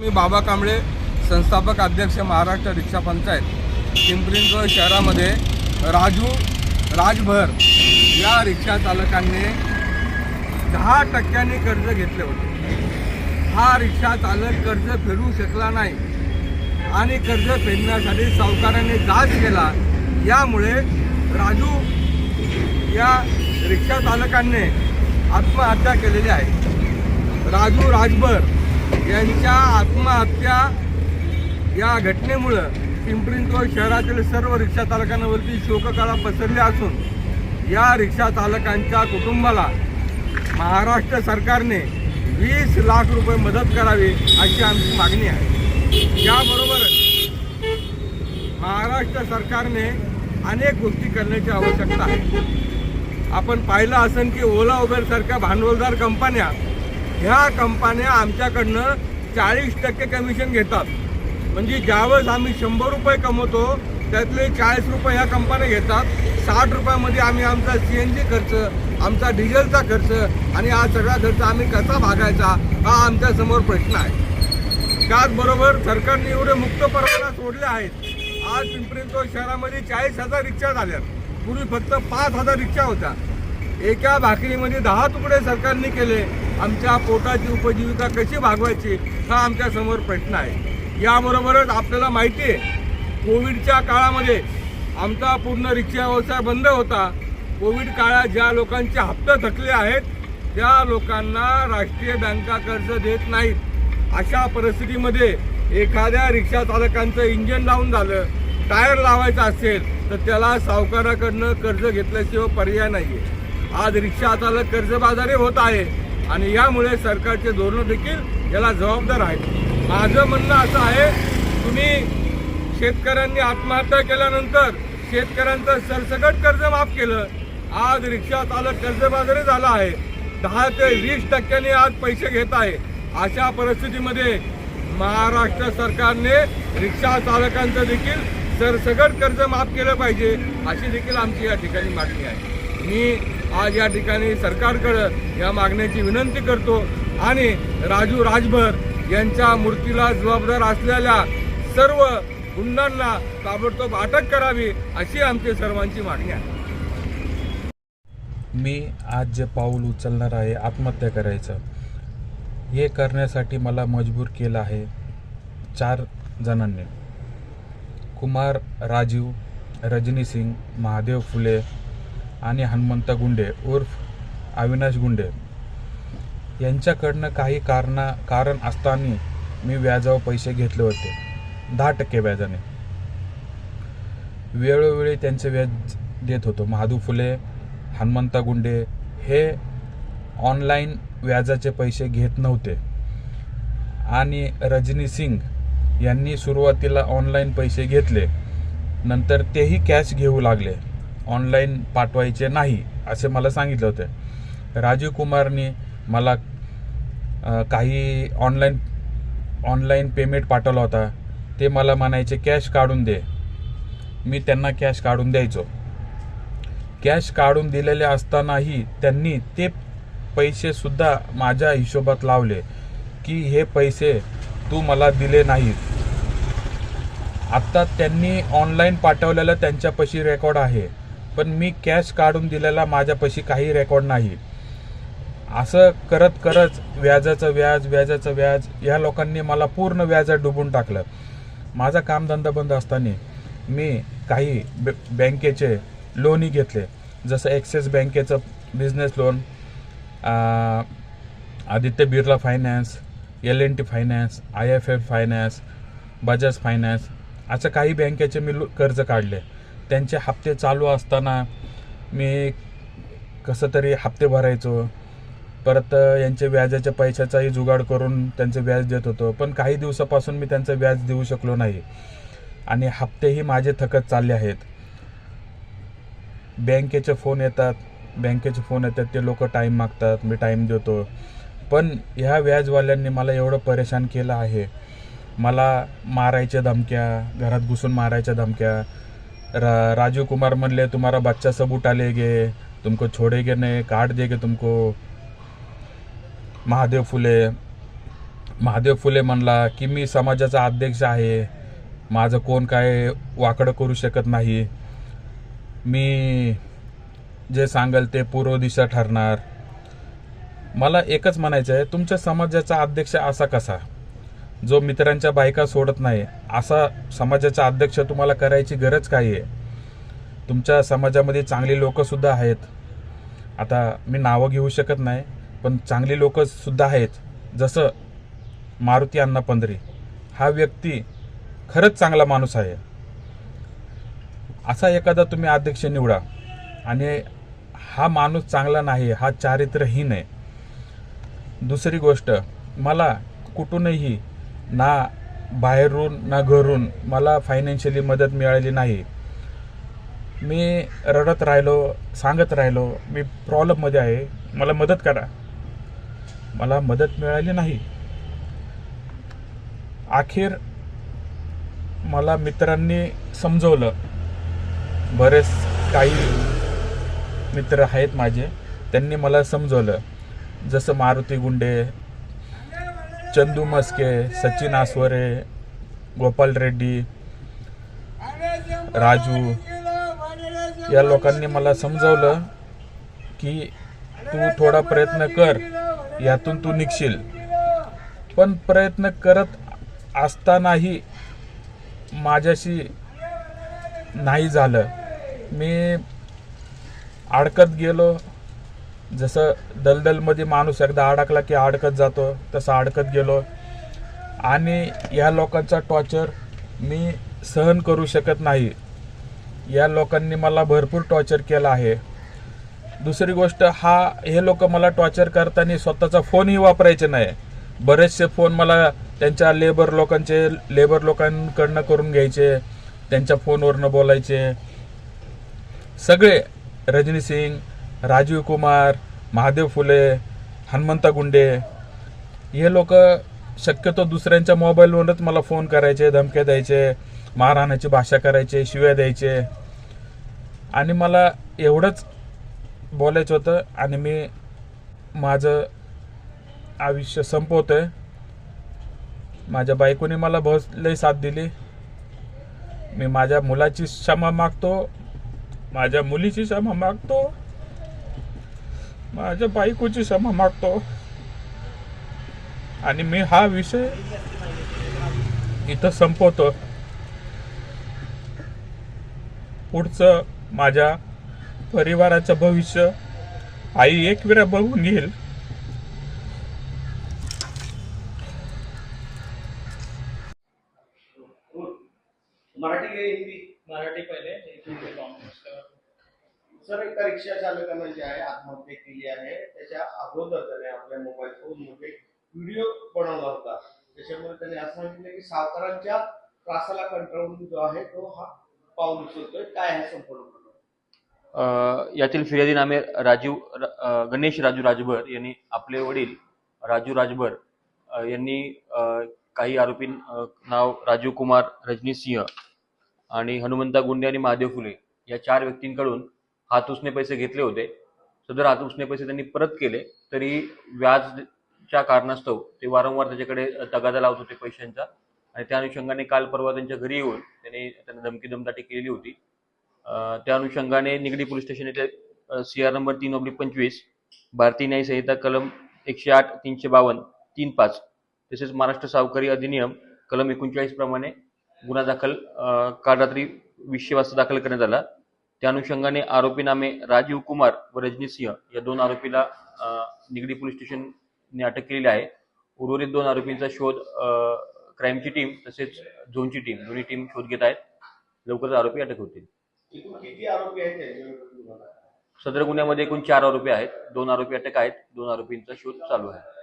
मी बाबा कांबळे संस्थापक अध्यक्ष महाराष्ट्र रिक्षा पंचायत पिंपरी शहरामध्ये राजू राजभर या रिक्षा चालकांनी दहा टक्क्यांनी कर्ज घेतले होते. हा रिक्षा चालक कर्ज फेडू शकला नाही आणि कर्ज फेडण्यासाठी सावकाराने जाच केला. यामुळे राजू या रिक्षा चालकांनी आत्महत्या केलेली आहे. राजू राजभर यांच्या आत्महत्या या घटनेमुळं पिंपरी शहरातील सर्व रिक्षा चालकांवरती शोककळा पसरली असून या रिक्षा चालकांच्या कुटुंबाला महाराष्ट्र सरकारने वीस लाख रुपये मदत करावी अशी आमची मागणी आहे. याबरोबरच महाराष्ट्र सरकारने अनेक गोष्टी करण्याची आवश्यकता आहे. आपण पाहिलं असेल की ओला उबेर सारख्या भांडवलदार कंपन्या ह्या कंपन्या आमच्याकडनं चाळीस टक्के कमिशन घेतात. म्हणजे ज्यावेळेस आम्ही शंभर रुपये कमवतो त्यातले चाळीस रुपये ह्या कंपन्या घेतात. साठ रुपयामध्ये आम्ही आमचा सी एन जी खर्च आमचा डिझेलचा खर्च आणि हा सगळा खर्च आम्ही कसा भागायचा हा आमच्यासमोर प्रश्न आहे. त्याचबरोबर सरकारने एवढे मुक्त परवाना सोडले आहेत. आज पिंपरी शहरामध्ये चाळीस हजार रिक्षा झाल्या. पूर्वी फक्त पाच हजार रिक्षा होत्या. एका भाकरीमध्ये दहा तुकडे सरकारने केले. आमच्या पोटाची उपजीविका कशी भागवायची हा आमच्यासमोर प्रश्न आहे. याबरोबरच आपल्याला माहिती आहे कोविडच्या काळामध्ये आमचा पूर्ण रिक्षा व्यवसाय बंद होता. कोविड काळात ज्या लोकांचे हप्ते थकले आहेत त्या लोकांना राष्ट्रीय बँका कर्ज देत नाहीत. अशा परिस्थितीमध्ये एखाद्या रिक्षा चालकांचं इंजिन लावून झालं टायर लावायचं असेल तर त्याला सावकाराकडनं कर्ज घेतल्याशिवाय पर्याय नाही आहे आज रिक्षा चालक कर्जबाजारी होत आहे आणि यामुळे सरकारचे धोरणं देखील याला जबाबदार आहेत. माझं म्हणणं असं आहे तुम्ही शेतकऱ्यांनी आत्महत्या केल्यानंतर शेतकऱ्यांचं सरसकट कर्ज माफ केलं. आज रिक्षा चालक कर्जबाजारी झाला आहे. दहा ते वीस टक्क्यांनी आज पैसे घेत आहे. अशा परिस्थितीमध्ये महाराष्ट्र सरकारने रिक्षा चालकांचं देखील सरसकट कर्ज माफ केलं पाहिजे अशी देखील आमची या ठिकाणी मागणी आहे. मी आज या ठिकाणी सरकारकडं या मागण्याची विनंती करतो आणि राजू राजभर यांच्या मूर्तीला जबाबदार असलेल्या सर्व गुंडांना ताबडतोब अटक करावी अशी आमची सर्वांची मागणी आहे. मी आज जे पाऊल उचलणार आहे आत्महत्या करायचं हे करण्यासाठी मला मजबूर केलं आहे चार जणांनी. कुमार राजीव रजनी सिंग महादेव फुले आणि हनुमंत गुंडे उर्फ अविनाश गुंडे. यांच्याकडनं काही कारणा कारण असताना मी व्याजावर पैसे घेतले होते. दहा टक्के व्याजाने. वेळोवेळी त्यांचे व्याज देत होतो. महादू फुले हनुमंता गुंडे हे ऑनलाईन व्याजाचे पैसे घेत नव्हते. आणि रजनी सिंग यांनी सुरुवातीला ऑनलाईन पैसे घेतले. नंतर तेही कॅश घेऊ लागले. ऑनलाईन पाठवायचे नाही असे मला सांगितले होते. राजीव कुमारनी मला काही ऑनलाईन ऑनलाईन पेमेंट पाठवला होता. ते मला म्हणायचे कॅश काढून दे. मी त्यांना कॅश काढून द्यायचो. कॅश काढून दिलेले असतानाही त्यांनी ते पैसेसुद्धा माझ्या हिशोबात लावले की हे पैसे तू मला दिले नाहीत. आत्ता त्यांनी ऑनलाईन पाठवलेलं त्यांच्यापाशी रेकॉर्ड आहे. पण मी कॅश काढून दिलेला माझ्यापाशी काही रेकॉर्ड नाही. असं करत करत व्याजाचं व्याज व्याजाचं व्याज या लोकांनी मला पूर्ण व्याजात डुबून टाकलं. माझा कामधंदा बंद असताना मी काही ब बँकेचे लोनही घेतले. जसं ॲक्सिस बँकेचं business loan Aditya Birla finance L N T finance I F F finance Bajaj finance असं काही बँकेचे मी लो- कर्ज काढले. त्यांचे हप्ते चालू असताना मी कसं तरी हप्ते भरायचो. परत यांचे व्याजाच्या पैशाचाही जुगाड करून त्यांचे व्याज देत होतो. पण काही दिवसापासून मी त्यांचं व्याज देऊ शकलो नाही. आणि हप्तेही माझे थकत चालले आहेत. बँकेचे फोन येतात. बँकेचे फोन येतात. ते लोक टाईम मागतात. मी टाईम देतो. पण ह्या व्याजवाल्यांनी मला एवढं परेशान केलं आहे. मला मारायच्या धमक्या घरात घुसून मारायच्या धमक्या रा राजीव कुमार म्हणले तुम्हारा बच्चा सब उठा लेगे तुमको छोड़ेगे नहीं काट देगे तुमको. महादेव फुले महादेव फुले म्हणला की मी समाजाचा अध्यक्ष आहे माझं कोण काय वाकडं करू शकत नाही. मी जे सांगेल ते पूर्व दिशा ठरणार. मला एकच म्हणायचं आहे तुमच्या समाजाचा अध्यक्ष असा कसा जो मित्रांच्या बायका सोडत नाही असा समाजाचा अध्यक्ष तुम्हाला करायची गरज काय आहे? तुमच्या समाजामध्ये चांगली लोकंसुद्धा आहेत. आता मी नावं घेऊ शकत नाही पण चांगली लोकंसुद्धा आहेत. जसं मारुती अण्णा पंधरे. हा व्यक्ती खरंच चांगला माणूस आहे. असा एखादा तुम्ही अध्यक्ष निवडा. आणि हा माणूस चांगला नाही हा चारित्र्यहीन आहे. दुसरी गोष्ट मला कुठूनही ना बाहेरून ना घरून मला फायनान्शियली मदत मिळाली नाही. मी रडत राहिलो सांगत राहिलो मी प्रॉब्लेममध्ये आहे मला मदत करा. मला मदत मिळाली नाही. अखेर मला मित्रांनी समजवलं. बरेच काही मित्र आहेत माझे त्यांनी मला समजवलं. जसं मारुती गुंडे चंदू मस्के सचिन आसवरे गोपाल रेड्डी राजू या लोकांनी मला समजवलं की तू थोडा प्रयत्न कर यातून तू निघशील. पण प्रयत्न करत असतानाही माझ्याशी नाही झालं. मी अडकत गेलो जसं दलदलमध्ये माणूस एकदा अडकला की अडकत जातो तसं अडकत गेलो. आणि या लोकांचा टॉर्चर मी सहन करू शकत नाही. या लोकांनी मला भरपूर टॉर्चर केलं आहे. दुसरी गोष्ट हा हे लोक मला टॉर्चर करताना स्वतःचा फोनही वापरायचे नाही. बरेचसे फोन मला त्यांच्या लेबर लोकांचे लेबर लोकांकडनं करून घ्यायचे त्यांच्या फोनवरनं बोलायचे. सगळे रजनी सिंग राजीव कुमार महादेव फुले हनुमंता गुंडे हे लोक शक्यतो दुसऱ्यांच्या मोबाईलवरच मला फोन करायचे धमक्या द्यायचे मारहाणाची भाषा करायचे शिव्या द्यायचे. आणि मला एवढंच बोलायचं होतं आणि मी माझं आयुष्य संपवतो आहे माझ्या बायकोने मला बहुत लई साथ दिली. मी माझ्या मुलाची क्षमा मागतो माझ्या मुलीची क्षमा मागतो. माझ्या बायकोची क्षमा मागतो. आणि मी हा विषय इथं संपवतो. पुढचं माझ्या परिवाराचं भविष्य आई एक वेळा बघून घेईल मराठी हिंदी मराठी पहिले. सर एका रिक्षा चालकानं जे आहे आत्महत्या केली आहे त्याच्या अगोदर त्याने आपल्या मोबाईल फोनमध्ये व्हिडिओ बनवला होता त्याच्यामुळे त्याने असं सांगितलं की सावकारांच्या त्रासाला कंटाळून जो आहे तो हा पाऊल उचलतोय काय आहे संपूर्ण प्रकार? अ, यातील फिर्यादीनामे राजीव र- गणेश राजू राजभर यांनी आपले वडील राजू राजभर यांनी काही आरोपी नाव राजीव कुमार रजनी सिंह आणि हनुमंता गुंडे आणि महादेव फुले या चार व्यक्तींकडून हात उसने पैसे घेतले होते. सदर हात उसने पैसे त्यांनी परत केले तरी व्याजच्या कारणास्तव ते वारंवार त्याच्याकडे तगादा लावत होते पैशांचा. आणि त्या अनुषंगाने काल परवा त्यांच्या घरी येऊन त्यांनी त्यांना धमकी दमदाटी केलेली होती. त्या अनुषंगाने निगडी पोलीस स्टेशन येथे सी आर नंबर तीन ऑब्लिक पंचवीस भारतीय न्याय संहिता कलम एकशे आठ तीनशे बावन्न तीन पाच तसेच महाराष्ट्र सावकारी अधिनियम कलम एकोणचाळीस प्रमाणे गुन्हा दाखल काल रात्री वीसशे वाजता दाखल करण्यात आला. त्या अनुषंगाने आरोपी नामे राजीव कुमार व रजनी सिंह या दोन आरोपीला निगडी पोलीस स्टेशनने अटक केलेली आहे. उर्वरित दोन आरोपींचा शोध क्राईमची टीम तसेच झोनची टीम दोन्ही टीम शोध घेत आहेत. लवकरच आरोपी अटक होतील? सदर गुन्ह्यामध्ये एकूण चार आरोपी आहेत. दोन आरोपी अटक आहेत. दोन आरोपींचा शोध चालू आहे.